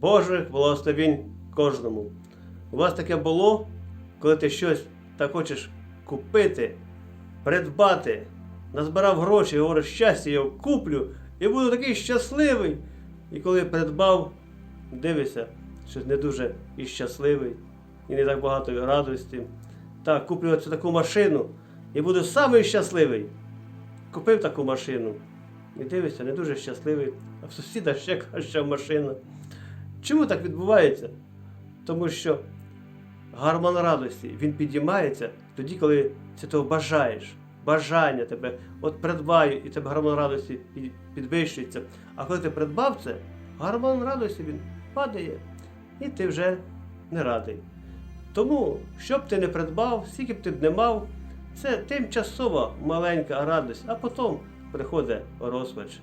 Божих благословень кожному. У вас таке було, коли ти щось так хочеш купити, придбати, назбирав гроші, говориш, щастя, я куплю і буду такий щасливий. І коли придбав, дивишся, що не дуже і щасливий, і не так багато радості. Так, куплю оцю таку машину і буду самий щасливий. Купив таку машину. І дивишся, не дуже щасливий, а в сусіда ще краща машина. Чому так відбувається? Тому що гормон радості він підіймається тоді, коли ти того бажаєш. Бажання тебе от придбаю, і тебе гормон радості підвищується. А коли ти придбав це, гормон радості він падає, і ти вже не радий. Тому, що б ти не придбав, скільки б ти б не мав, це тимчасова маленька радість, а потім приходить розпач.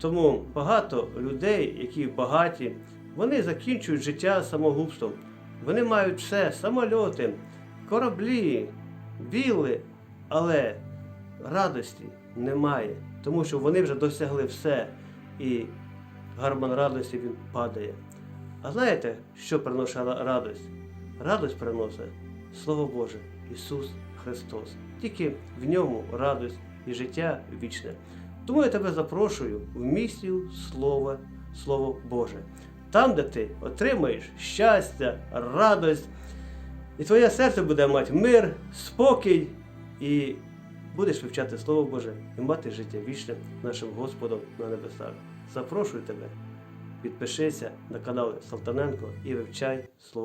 Тому багато людей, які багаті, вони закінчують життя самогубством. Вони мають все, самольоти, кораблі, вілли, але радості немає, тому що вони вже досягли все, і гормон радості він падає. А знаєте, що приносить ра- радість? Радость приносить Слово Боже, Ісус Христос. Тільки в ньому радость і життя вічне. Тому я тебе запрошую в місію Слова, Слово Боже. Там, де ти отримаєш щастя, радость, і твоє серце буде мати мир, спокій, і будеш вивчати Слово Боже і мати життя вічне нашим Господом на небесах. Запрошую тебе, підпишися на канал Салтаненко і вивчай Слово.